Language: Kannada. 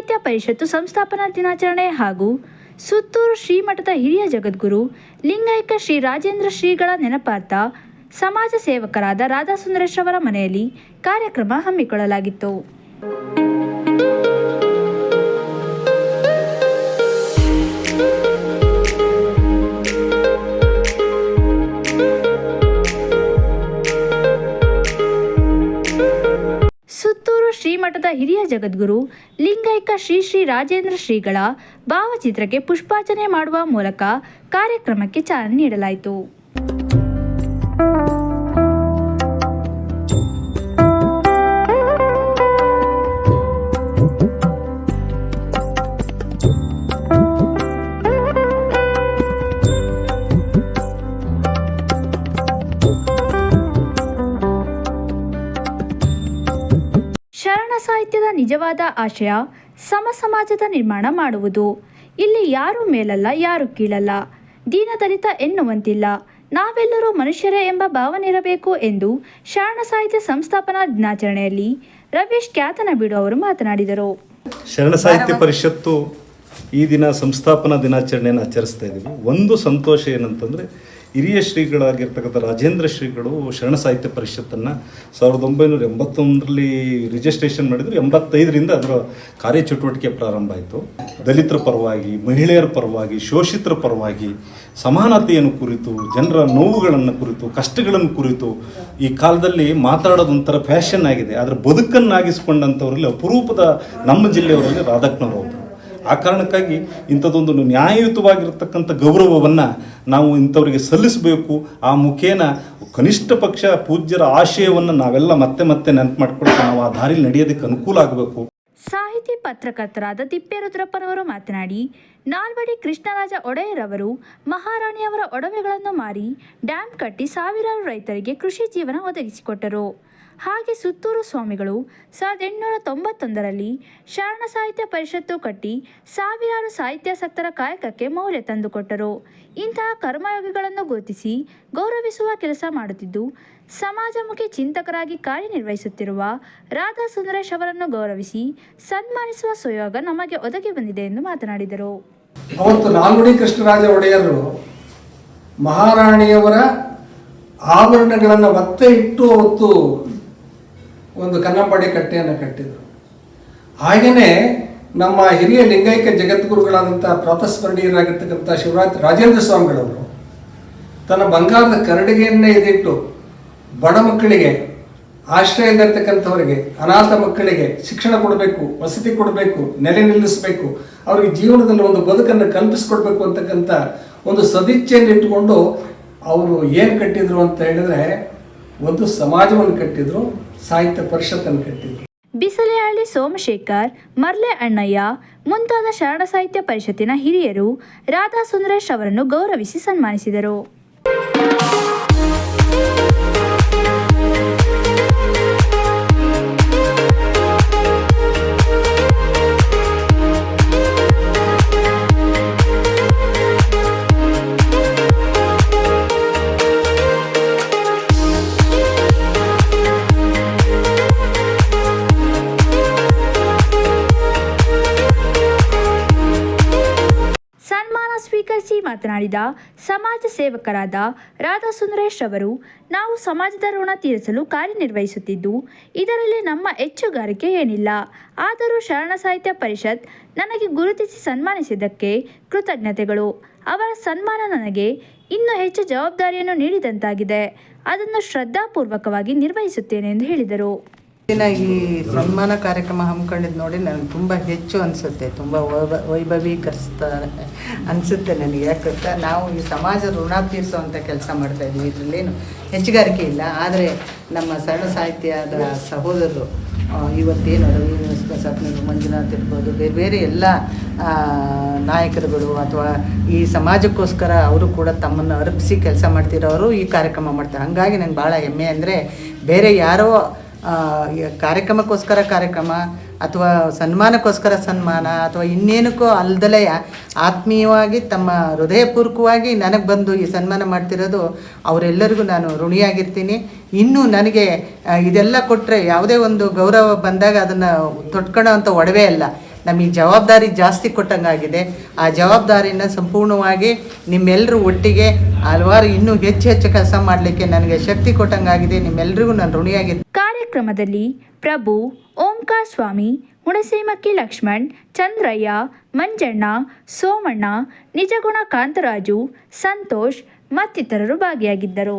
ಸಾಹಿತ್ಯ ಪರಿಷತ್ತು ಸಂಸ್ಥಾಪನಾ ದಿನಾಚರಣೆ ಹಾಗೂ ಸುತ್ತೂರು ಶ್ರೀಮಠದ ಹಿರಿಯ ಜಗದ್ಗುರು ಲಿಂಗೈಕ್ಯ ಶ್ರೀ ರಾಜೇಂದ್ರ ಶ್ರೀಗಳ ನೆನಪಾರ್ಥ ಸಮಾಜ ಸೇವಕರಾದ ರಾಧಾ ಸುಂದರೇಶ್ ಅವರ ಮನೆಯಲ್ಲಿ ಕಾರ್ಯಕ್ರಮ ಹಮ್ಮಿಕೊಳ್ಳಲಾಗಿತ್ತು. ಶ್ರೀಮಠದ ಹಿರಿಯ ಜಗದ್ಗುರು, ಲಿಂಗೈಕ ಶ್ರೀ ಶ್ರೀ ರಾಜೇಂದ್ರ ಶ್ರೀಗಳ ಭಾವಚಿತ್ರಕ್ಕೆ ಪುಷ್ಪಾರ್ಚನೆ ಮಾಡುವ ಮೂಲಕ ಕಾರ್ಯಕ್ರಮಕ್ಕೆ ಚಾಲನೆ ನೀಡಲಾಯಿತು. ಸಾಹಿತ್ಯದ ನಿಜವಾದ ಆಶಯ ಸಮ ಸಮಾಜದ ನಿರ್ಮಾಣ ಮಾಡುವುದು. ಇಲ್ಲಿ ಯಾರು ಮೇಲಲ್ಲ, ಯಾರು ಕೀಳಲ್ಲ. ದೀನದಲಿತ ಎನ್ನುವಂತಿಲ್ಲ. ನಾವೆಲ್ಲರೂ ಮನುಷ್ಯರೇ ಎಂಬ ಭಾವನೆ ಇರಬೇಕು ಎಂದು ಶರಣ ಸಾಹಿತ್ಯ ಸಂಸ್ಥಾಪನಾ ದಿನಾಚರಣೆಯಲ್ಲಿ ರವೀಶ್ ಕ್ಯಾತನಬೀಡು ಅವರು ಮಾತನಾಡಿದರು. ಶರಣ ಸಾಹಿತ್ಯ ಪರಿಷತ್ತು ಈ ದಿನ ಸಂಸ್ಥಾಪನಾ ದಿನಾಚರಣೆಯನ್ನು ಆಚರಿಸ್ತಾ ಇದ್ದೀವಿ. ಒಂದು ಸಂತೋಷ ಏನಂತಂದರೆ ಹಿರಿಯ ಶ್ರೀಗಳಾಗಿರ್ತಕ್ಕಂಥ ರಾಜೇಂದ್ರ ಶ್ರೀಗಳು ಶರಣ ಸಾಹಿತ್ಯ ಪರಿಷತ್ತನ್ನು ಸಾವಿರದ ಒಂಬೈನೂರ ಎಂಬತ್ತೊಂದರಲ್ಲಿ ರಿಜಿಸ್ಟ್ರೇಷನ್ ಮಾಡಿದ್ರು. ಎಂಬತ್ತೈದರಿಂದ ಅದರ ಕಾರ್ಯಚಟುವಟಿಕೆ ಪ್ರಾರಂಭ ಆಯಿತು. ದಲಿತರ ಪರವಾಗಿ, ಮಹಿಳೆಯರ ಪರವಾಗಿ, ಶೋಷಿತರ ಪರವಾಗಿ, ಸಮಾನತೆಯನ್ನು ಕುರಿತು, ಜನರ ನೋವುಗಳನ್ನು ಕುರಿತು, ಕಷ್ಟಗಳನ್ನು ಕುರಿತು ಈ ಕಾಲದಲ್ಲಿ ಮಾತಾಡೋದೊಂಥರ ಫ್ಯಾಷನ್ ಆಗಿದೆ. ಆದರೆ ಬದುಕನ್ನಾಗಿಸ್ಕೊಂಡಂಥವ್ರಲ್ಲಿ, ಅಪರೂಪದ ನಮ್ಮ ಜಿಲ್ಲೆಯವರಲ್ಲಿ ರಾಧಕ್ನವರು ಆ ಕಾರಣಕ್ಕಾಗಿ ಇಂಥದ್ದೊಂದು ನ್ಯಾಯಯುತವಾಗಿರ್ತಕ್ಕಂಥ ಗೌರವವನ್ನು ನಾವು ಇಂಥವರಿಗೆ ಸಲ್ಲಿಸಬೇಕು. ಆ ಮುಖೇನ ಕನಿಷ್ಠ ಪಕ್ಷ ಪೂಜ್ಯರ ಆಶಯವನ್ನು ನಾವೆಲ್ಲ ಮತ್ತೆ ಮತ್ತೆ ನೆನಪು ಮಾಡ್ಕೊಳ್ತಾ ನಾವು ಆ ದಾರಿಲಿ ನಡೆಯೋದಕ್ಕೆ ಅನುಕೂಲ ಆಗಬೇಕು. ಸಾಹಿತಿ ಪತ್ರಕರ್ತರಾದ ತಿಪ್ಪೇರುದ್ರಪ್ಪನವರು ಮಾತನಾಡಿ, ನಾಲ್ವಡಿ ಕೃಷ್ಣರಾಜ ಒಡೆಯರ್ ಅವರು ಮಹಾರಾಣಿಯವರ ಒಡವೆಗಳನ್ನು ಮಾರಿ ಡ್ಯಾಂ ಕಟ್ಟಿ ಸಾವಿರಾರು ರೈತರಿಗೆ ಕೃಷಿ ಜೀವನ ಒದಗಿಸಿಕೊಟ್ಟರು. ಹಾಗೆ ಸುತ್ತೂರು ಸ್ವಾಮಿಗಳು ಸಾವಿರದ ಎಂಟುನೂರ ತೊಂಬತ್ತೊಂದರಲ್ಲಿ ಶರಣ ಸಾಹಿತ್ಯ ಪರಿಷತ್ತು ಕಟ್ಟಿ ಸಾವಿರಾರು ಸಾಹಿತ್ಯಾಸಕ್ತರ ಕಾಯಕಕ್ಕೆ ಮೌಲ್ಯ ತಂದುಕೊಟ್ಟರು. ಇಂತಹ ಕರ್ಮಯೋಗಿಗಳನ್ನು ಗುರುತಿಸಿ ಗೌರವಿಸುವ ಕೆಲಸ ಮಾಡುತ್ತಿದ್ದು, ಸಮಾಜಮುಖಿ ಚಿಂತಕರಾಗಿ ಕಾರ್ಯನಿರ್ವಹಿಸುತ್ತಿರುವ ರಾಧಾ ಸುಂದರೇಶ್ ಅವರನ್ನು ಗೌರವಿಸಿ ಸನ್ಮಾನಿಸುವ ಸುಯೋಗ ನಮಗೆ ಒದಗಿ ಬಂದಿದೆ ಎಂದು ಮಾತನಾಡಿದರು. ಅವತ್ತು ನಾಲ್ವಡಿ ಕೃಷ್ಣರಾಜ ಒಡೆಯರು ಮಹಾರಾಣಿಯವರ ಆಭರಣಗಳನ್ನು ಒತ್ತೆ ಇಟ್ಟು ಅವತ್ತು ಒಂದು ಕನ್ನಂಬಾಡಿ ಕಟ್ಟೆಯನ್ನು ಕಟ್ಟಿದರು. ಹಾಗೆಯೇ ನಮ್ಮ ಹಿರಿಯ ಲಿಂಗೈಕ್ಯ ಜಗದ್ಗುರುಗಳಾದಂಥ ಪ್ರಾತಸ್ಮರಣೀಯರಾಗಿರ್ತಕ್ಕಂಥ ಶಿವರಾಜ್ ರಾಜೇಂದ್ರ ಸ್ವಾಮಿಗಳವರು ತನ್ನ ಬಂಗಾರದ ಕರಡಿಗೆಯನ್ನೇ ಇದಿಟ್ಟು ಬಡ ಮಕ್ಕಳಿಗೆ ಆಶ್ರಯದಲ್ಲಿರ್ತಕ್ಕಂಥವರಿಗೆ ಅನಾಥ ಮಕ್ಕಳಿಗೆ ಶಿಕ್ಷಣ ಕೊಡಬೇಕು, ವಸತಿ ಕೊಡಬೇಕು, ನೆಲೆ ನಿಲ್ಲಿಸಬೇಕು, ಅವರಿಗೆ ಜೀವನದಲ್ಲಿ ಒಂದು ಬದುಕನ್ನು ಕಲ್ಪಿಸಿಕೊಡ್ಬೇಕು ಅಂತಕ್ಕಂಥ ಒಂದು ಸದಿಚ್ಛೆಯನ್ನು ಇಟ್ಟುಕೊಂಡು ಅವರು ಏನು ಕಟ್ಟಿದ್ರು ಅಂತ ಹೇಳಿದ್ರೆ, ಒಂದು ಸಮಾಜವನ್ನು ಕಟ್ಟಿದ್ರು, ಸಾಹಿತ್ಯ ಪರಿಷತ್ತನ್ನು ಕಟ್ಟಿದ್ರು. ಬಿಸಲೆಹಳ್ಳಿ ಸೋಮಶೇಖರ್, ಮರ್ಲೆ ಅಣ್ಣಯ್ಯ, ಮುಂತಾದ ಶರಣ ಸಾಹಿತ್ಯ ಪರಿಷತ್ತಿನ ಹಿರಿಯರು ರಾಧಾ ಸುಂದರೇಶ್ ಅವರನ್ನು ಗೌರವಿಸಿ ಸನ್ಮಾನಿಸಿದರು. ಮಾತನಾಡಿದ ಸಮಾಜ ಸೇವಕರಾದ ರಾಧಾ ಸುಂದರೇಶ್ ಅವರು, ನಾವು ಸಮಾಜದ ಋಣ ತೀರಿಸಲು ಕಾರ್ಯನಿರ್ವಹಿಸುತ್ತಿದ್ದು, ಇದರಲ್ಲಿ ನಮ್ಮ ಹೆಚ್ಚುಗಾರಿಕೆ ಏನಿಲ್ಲ. ಆದರೂ ಶರಣ ಸಾಹಿತ್ಯ ಪರಿಷತ್ ನನಗೆ ಗುರುತಿಸಿ ಸನ್ಮಾನಿಸಿದ್ದಕ್ಕೆ ಕೃತಜ್ಞತೆಗಳು. ಅವರ ಸನ್ಮಾನ ನನಗೆ ಇನ್ನೂ ಹೆಚ್ಚು ಜವಾಬ್ದಾರಿಯನ್ನು ನೀಡಿದಂತಾಗಿದೆ. ಅದನ್ನು ಶ್ರದ್ಧಾಪೂರ್ವಕವಾಗಿ ನಿರ್ವಹಿಸುತ್ತೇನೆ ಎಂದು ಹೇಳಿದರು. ದಿನ ಈ ಸನ್ಮಾನ ಕಾರ್ಯಕ್ರಮ ಹಮ್ಮಿಕೊಂಡಿದ್ದು ನೋಡಿ ನನಗೆ ತುಂಬ ಹೆಚ್ಚು ಅನಿಸುತ್ತೆ, ತುಂಬ ವೈಭ, ವೈಭವೀಕರಿಸ್ತಾರೆ ಅನಿಸುತ್ತೆ ನನಗೆ. ಯಾಕಂತ ನಾವು ಈ ಸಮಾಜದ ಋಣ ತೀರಿಸುವಂಥ ಕೆಲಸ ಮಾಡ್ತಾ ಇದ್ದೀವಿ. ಇದರಲ್ಲೇನು ಹೆಚ್ಚುಗಾರಿಕೆ ಇಲ್ಲ. ಆದರೆ ನಮ್ಮ ಸರಳ ಸಾಹಿತ್ಯದ ಸಹೋದರರು ಇವತ್ತೇನು ರವಿ ಸಪ್ನರು ಮಂಜುನಾಥ್ ಇರ್ಬೋದು, ಬೇರೆ ಬೇರೆ ಎಲ್ಲ ನಾಯಕರುಗಳು ಅಥವಾ ಈ ಸಮಾಜಕ್ಕೋಸ್ಕರ ಅವರು ಕೂಡ ತಮ್ಮನ್ನು ಅರ್ಪಿಸಿ ಕೆಲಸ ಮಾಡ್ತಿರೋರು ಈ ಕಾರ್ಯಕ್ರಮ ಮಾಡ್ತಾರೆ. ಹಾಗಾಗಿ ನನಗೆ ಭಾಳ ಹೆಮ್ಮೆ. ಅಂದರೆ ಬೇರೆ ಯಾರೋ ಕಾರ್ಯಕ್ರಮಕ್ಕೋಸ್ಕರ ಕಾರ್ಯಕ್ರಮ ಅಥವಾ ಸನ್ಮಾನಕ್ಕೋಸ್ಕರ ಸನ್ಮಾನ ಅಥವಾ ಇನ್ನೇನಕ್ಕೂ ಅಲ್ದಲೇ ಆತ್ಮೀಯವಾಗಿ ತಮ್ಮ ಹೃದಯಪೂರ್ವಕವಾಗಿ ನನಗೆ ಬಂದು ಈ ಸನ್ಮಾನ ಮಾಡ್ತಿರೋದು ಅವರೆಲ್ಲರಿಗೂ ನಾನು ಋಣಿಯಾಗಿರ್ತೀನಿ. ಇನ್ನೂ ನನಗೆ ಇದೆಲ್ಲ ಕೊಟ್ಟರೆ ಯಾವುದೇ ಒಂದು ಗೌರವ ಬಂದಾಗ ಅದನ್ನು ತೊಟ್ಕೊಳ್ಳೋ ಅಂಥ ಒಡವೆ ಅಲ್ಲ. ನಮಗೆ ಜವಾಬ್ದಾರಿ ಜಾಸ್ತಿ ಕೊಟ್ಟಂಗಾಗಿದೆ. ಆ ಜವಾಬ್ದಾರಿನ ಸಂಪೂರ್ಣವಾಗಿ ನಿಮ್ಮೆಲ್ಲರೂ ಒಟ್ಟಿಗೆ ಹಲವಾರು ಇನ್ನೂ ಹೆಚ್ಚು ಹೆಚ್ಚು ಕೆಲಸ ಮಾಡಲಿಕ್ಕೆ ನನಗೆ ಶಕ್ತಿ ಕೊಟ್ಟಂಗಾಗಿದೆ. ನಿಮ್ಮೆಲ್ಲರಿಗೂ ನಾನು ಋಣಿಯಾಗಿದ್ದೀನಿ ಕಾರ್ಯಕ್ರಮದಲ್ಲಿ ಪ್ರಭು ಓಂಕಾರ ಸ್ವಾಮಿ ಹುಣಸೇಮಕ್ಕಿ ಲಕ್ಷ್ಮಣ್ ಚಂದ್ರಯ್ಯ ಮಂಜಣ್ಣ ಸೋಮಣ್ಣ ನಿಜಗುಣ ಕಾಂತರಾಜು ಸಂತೋಷ್ ಮತ್ತಿತರರು ಭಾಗಿಯಾಗಿದ್ದರು.